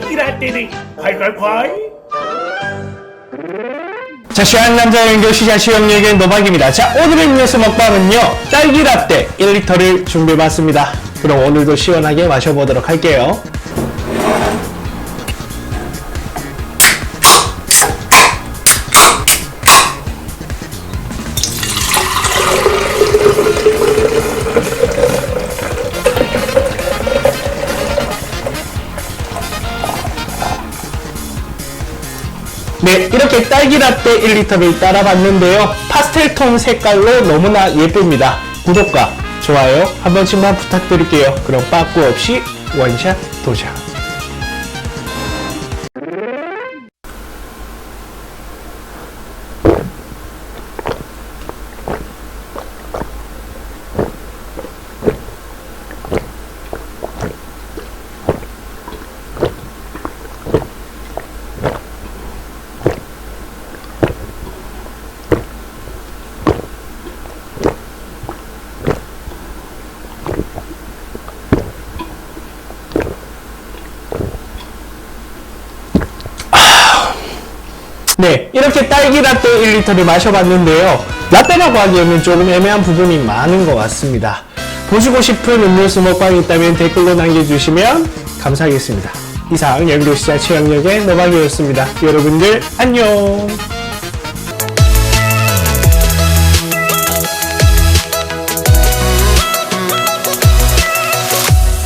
딸기라떼는 콸콸콸 자, 시한 남자 연결 시작 시험예견 노박입니다. 자, 오늘의 음료수 먹방은요, 딸기 라떼 1리터를 준비해봤습니다. 그럼 오늘도 시원하게 마셔보도록 할게요. 네, 이렇게 딸기 라떼 1리터를 따라봤는데요. 파스텔 톤 색깔로 너무나 예쁩니다. 구독과 좋아요 한 번씩만 부탁드릴게요. 그럼 빠꾸 없이 원샷 도전. 네, 이렇게 딸기 라떼 1리터를 마셔봤는데요. 라떼라고 하기에는 조금 애매한 부분이 많은 것 같습니다. 보시고 싶은 음료수 먹방이 있다면 댓글로 남겨주시면 감사하겠습니다. 이상 연구시작 최영역의 노박이었습니다. 여러분들 안녕!